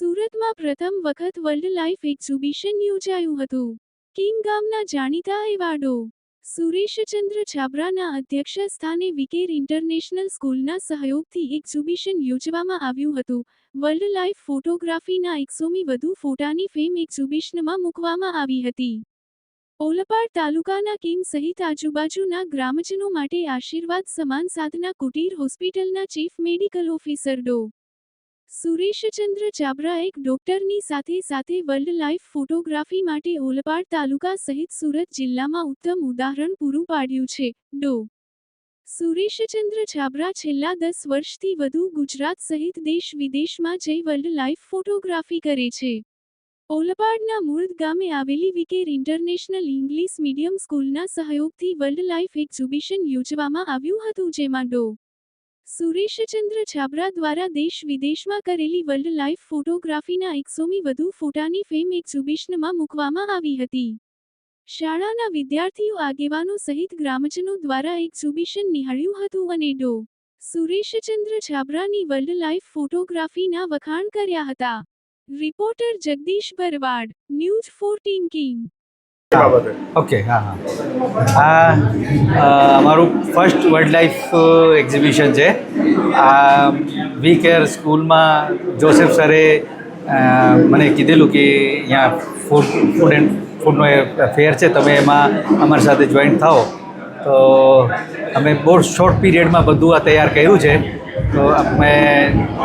સુરતમાં પ્રથમ વખત વર્લ્ડ લાઇફ એક્ઝિબિશન યોજાયું હતું. કિંગ ગામના જાણીતા એવાર્ડો. સુરેશચંદ્ર છાબરાના અધ્યક્ષ સ્થાને વિકેર ઇન્ટરનેશનલ સ્કૂલના સહયોગથી એક્ઝિબિશન યોજવામાં આવ્યું હતું. વર્લ્ડ લાઇફ ફોટોગ્રાફીના એકસોમી વધુ ફોટાની ફેમ એક્ઝિબિશનમાં મૂકવામાં આવી હતી. ઓલપાડ તાલુકાના કિમ સહિત આજુબાજુના ગ્રામજનો માટે આશીર્વાદ સમાન સાધના કુટીર હોસ્પિટલના ચીફ મેડિકલ ઓફિસર ડો. સુરેશચંદ્ર ચાબરા એક ડોક્ટરની સાથે સાથે વર્લ્ડ લાઇફ ફોટોગ્રાફી માટે ઓલપાડ તાલુકા સહિત સુરત જિલ્લામાં ઉત્તમ ઉદાહરણ પૂરું પાડ્યું છે. ડો. સુરેશચંદ્ર ચાબરા છેલ્લા દસ વર્ષથી વધુ ગુજરાત સહિત દેશ વિદેશમાં જઈ વર્લ્ડ લાઇફ ફોટોગ્રાફી કરે છે. ઓલપાડના મૂળ ગામે આવેલી વિકેર ઇન્ટરનેશનલ ઇંગ્લિશ મીડિયમ સ્કૂલના સહયોગથી વર્લ્ડ લાઇફ એક્ઝિબિશન યોજવામાં આવ્યું હતું જેમાં ડો. સુરેશચંદ્ર છાબરા દ્વારા દેશ વિદેશમાં કરેલી વર્લ્ડ લાઇફ ફોટોગ્રાફીના એકસોમી વધુ ફોટાની ફેમ એક્ઝિબિશનમાં મૂકવામાં આવી હતી. શાળાના વિદ્યાર્થીઓ આગેવાનો સહિત ગ્રામજનો દ્વારા એક્ઝિબિશન નિહાળ્યું હતું અને ડો. સુરેશચંદ્ર છાબરાની વર્લ્ડ લાઇફ ફોટોગ્રાફીના વખાણ કર્યા હતા. Reporter Jagdish Bharwad news fourteen king okay હા હા. આ અમારું ફર્સ્ટ વર્લ્ડ લાઈફ એક્ઝિબિશન છે. આ વી કેર સ્કૂલમાં જોસેફ સરે મને કીધેલું કે અહીંયા ફૂડ ફૂડ એન્ડ ફૂડનો એ ફેર છે, તમે એમાં અમારી સાથે જોઈન થાઓ. તો અમે બહુ શોર્ટ પીરિયડમાં બધું આ તૈયાર કર્યું છે. તો અમે,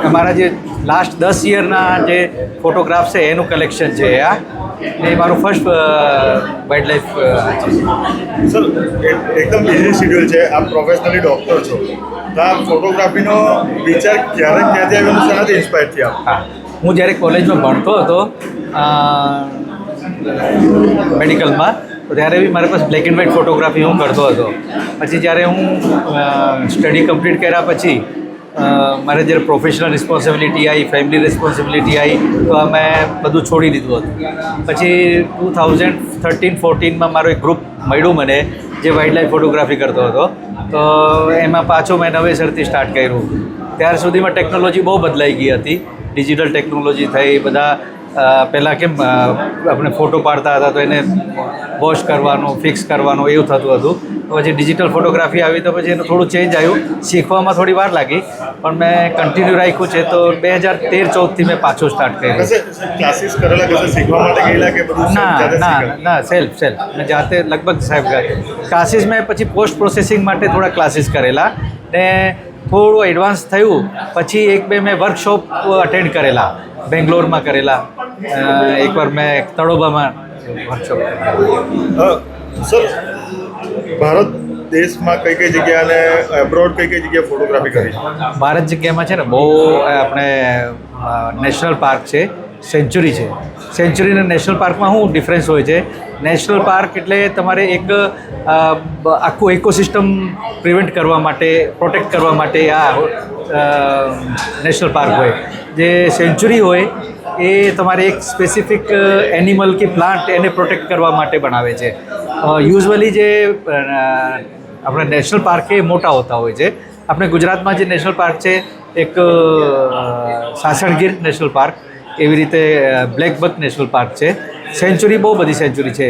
અમારા જે લાસ્ટ દસ યરના જે ફોટોગ્રાફ છે, એનું કલેક્શન છે આ. એ મારું ફર્સ્ટ વાઇલ્ડ લાઈફ છે સર એકદમ બિઝી શેડ્યુલ છે. આપ પ્રોફેશનલી ડૉક્ટર છો. તો આ ફોટોગ્રાફીનો વિચાર ક્યારે ક્યાંથી આવ્યો શેનાથી ઇન્સ્પાયર થયા? હા. હું જ્યારે કોલેજમાં ભણતો હતો મેડિકલમાં તો ત્યારે બી મારી પાસે બ્લેક એન્ડ વ્હાઇટ ફોટોગ્રાફી હું કરતો હતો. પછી જ્યારે હું સ્ટડી કમ્પ્લીટ કર્યા પછી મારે જ્યારે પ્રોફેશનલ રિસ્પોન્સિબિલિટી આવી ફેમિલી રિસ્પોન્સિબિલિટી આવી તો મેં બધું છોડી દીધું હતું. પછી ટુ થાઉઝન્ડ થર્ટીન ફોર્ટીનમાં મારો એક ગ્રુપ મળ્યું મને જે વાઇલ્ડ લાઈફ ફોટોગ્રાફી કરતો હતો. તો એમાં પાછો મેં નવેસરથી સ્ટાર્ટ કર્યું. ત્યાર સુધીમાં ટેકનોલોજી બહુ બદલાઈ ગઈ હતી. ડિજિટલ ટેકનોલોજી થઈ, બધા પહેલાં કેમ આપણે ફોટો પાડતા હતા તો એને વોશ કરવાનું ફિક્સ કરવાનું એવું થતું હતું. પછી ડિજિટલ ફોટોગ્રાફી આવી તો પછી એનું થોડું ચેન્જ આવ્યું. શીખવામાં થોડી વાર લાગી પણ મેં કન્ટિન્યુ રાખ્યું છે તો બે હજાર તેર ચૌદથી મેં પાછું સ્ટાર્ટ કર્યું. ના ના ના સેલ્ફ સેલ્ફ મેં જાતે લગભગ સાહેબ ક્લાસીસ મેં પછી પોસ્ટ પ્રોસેસિંગ માટે થોડા ક્લાસીસ કરેલા. ને થોડું એડવાન્સ થયું પછી એક બે મેં વર્કશોપ અટેન્ડ કરેલા. બેંગ્લોરમાં કરેલા. એકવાર મેં તળોબામાં વર્કશોપ સર ભારત દેશમાં કઈ કઈ જગ્યા અને એબ્રોડ કઈ કઈ જગ્યાએ ફોટોગ્રાફી કરી ભારત જગ્યામાં છે ને બહુ આપણે નેશનલ પાર્ક છે સેન્ચુરી છે. સેન્ચુરી અને નેશનલ પાર્કમાં શું ડિફરન્સ હોય છે? નેશનલ પાર્ક એટલે તમારે એક આખું ઇકોસિસ્ટમ પ્રિવેન્ટ કરવા માટે પ્રોટેક્ટ કરવા માટે આ નેશનલ પાર્ક હોય. જે સેન્ચુરી હોય, એ તમારે એક સ્પેસિફિક એનિમલ કે પ્લાન્ટ એને પ્રોટેક્ટ કરવા માટે બનાવે છે. યુઝવલી જે આપણા નેશનલ પાર્ક એ મોટા હોતા હોય છે. આપણે ગુજરાતમાં જે નેશનલ પાર્ક છે, એક સાસણગીર નેશનલ પાર્ક એવી રીતે બ્લેક બક નેશનલ પાર્ક છે. સેન્ચુરી બહુ બધી સેન્ચુરી છે.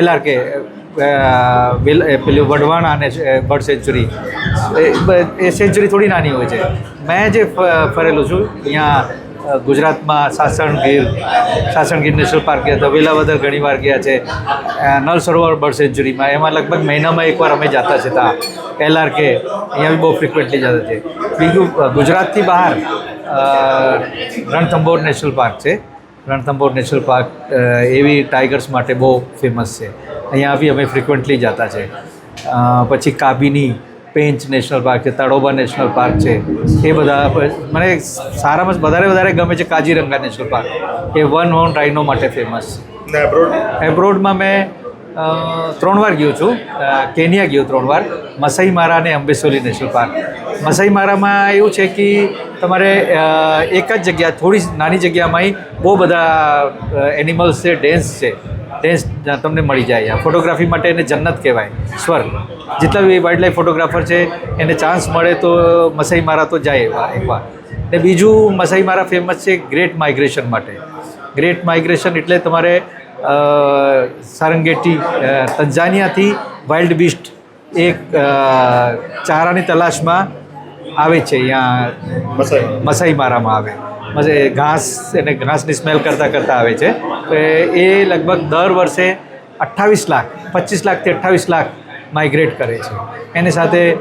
એલઆરકે પેલું વઢવાણા અને બર્ડ સેન્ચુરી. એ સેન્ચુરી થોડી નાની હોય છે. મેં જે ફરેલો છું અહીંયા અ, ગીર સાસણ ગીર નેશનલ પાર્ક ગયા હતા. વેલાવદર ઘણી વાર ગયા છે. નલ સરોવર બર્ડ સેન્ચુરીમાં. એમાં લગભગ મહિનામાં એકવાર અમે જતા છે ત્યાં. એલઆર કે અહીંયા બી બહુ ફ્રિકવન્ટલી જતા છે. બીજું ગુજરાતથી બહાર રણથંભોર નેશનલ પાર્ક છે. રણથંભોર નેશનલ પાર્ક એવી ટાઈગર્સ માટે બહુ ફેમસ છે. અહીંયા બી અમે ફ્રિકવન્ટલી જતા છે. પછી કાબિની પેંચ નેશનલ પાર્ક છે તળોબા નેશનલ પાર્ક છે એ બધા મને સારામાં વધારે વધારે ગમે છે કાજીરંગા નેશનલ પાર્ક એ વન હોર્ન રાઇનો માટે ફેમસ છે એબ્રોડ એબ્રોડમાં મેં ત્રણ વાર ગયો છું. કેનિયા ગયો ત્રણ વાર. મસાઈ મારા અને અંબેસોલી નેશનલ પાર્ક મસાઈ મારામાં એવું છે કે તમારે એક જ જગ્યા થોડી નાની જગ્યામાં બહુ બધા એનિમલ્સ છે ડેન્સ છે. ડેન્સ તમને મળી જાય આ ફોટોગ્રાફી માટે એને જન્નત કહેવાય સ્વર્ગ. જેટલા બી વાઇલ્ડ લાઈફ ફોટોગ્રાફર છે એને ચાન્સ મળે તો મસાઈ મારા તો જાય એવા એકવાર. ને બીજું મસાઈ મારા ફેમસ છે ગ્રેટ માઇગ્રેશન માટે. ગ્રેટ માઇગ્રેશન એટલે તમારે સારંગેટી તંજાનિયાથી વાઇલ્ડ બીસ્ટ એક ચારાની તલાશમાં આવે છે અહીંયા મસાઈ. મસાઈ મારામાં આવે. મસે ઘાસ એને ઘાસની સ્મેલ કરતાં કરતાં આવે છે. તો એ- લગભગ દર વર્ષે અઠ્ઠાવીસ લાખ, પચીસ લાખથી અઠ્ઠાવીસ લાખ માઇગ્રેટ કરે છે. એની સાથે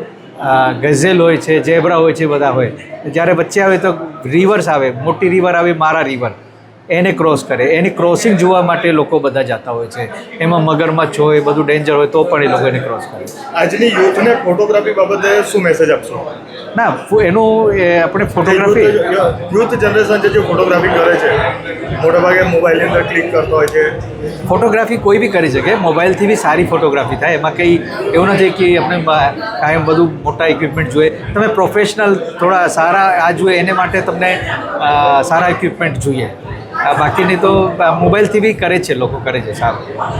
ગઝેલ હોય છે, ઝેબ્રા હોય છે, બધા હોય. જ્યારે વચ્ચે આવે તો રિવર્સ આવે, મોટી રિવર આવે, મારા રિવર એને ક્રોસ કરે. એની ક્રોસિંગ જોવા માટે લોકો બધા જતા હોય છે. એમાં મગરમચ્છ હોય બધું ડેન્જર હોય તો પણ એ લોકો એને ક્રોસ કરે. આજની યુથને ફોટોગ્રાફી બાબતે શું મેસેજ આપશો? ના એનું આપણે ફોટોગ્રાફી યુથ જનરેશન છે જે ફોટોગ્રાફી કરે છે મોટાભાગે મોબાઈલની અંદર ક્લિક કરતો હોય છે. ફોટોગ્રાફી કોઈ બી કરી શકે. મોબાઈલથી બી સારી ફોટોગ્રાફી થાય. એમાં કંઈ એવું નથી કે આપણે કાયમ બધું મોટા ઇક્વિપમેન્ટ જોઈએ. તમે પ્રોફેશનલ થોડા સારા આ જોઈએ એને માટે તમને સારા ઇક્વિપમેન્ટ જોઈએ. બાકીની તો મોબાઈલથી બી કરે છે લોકો કરે છે સારું.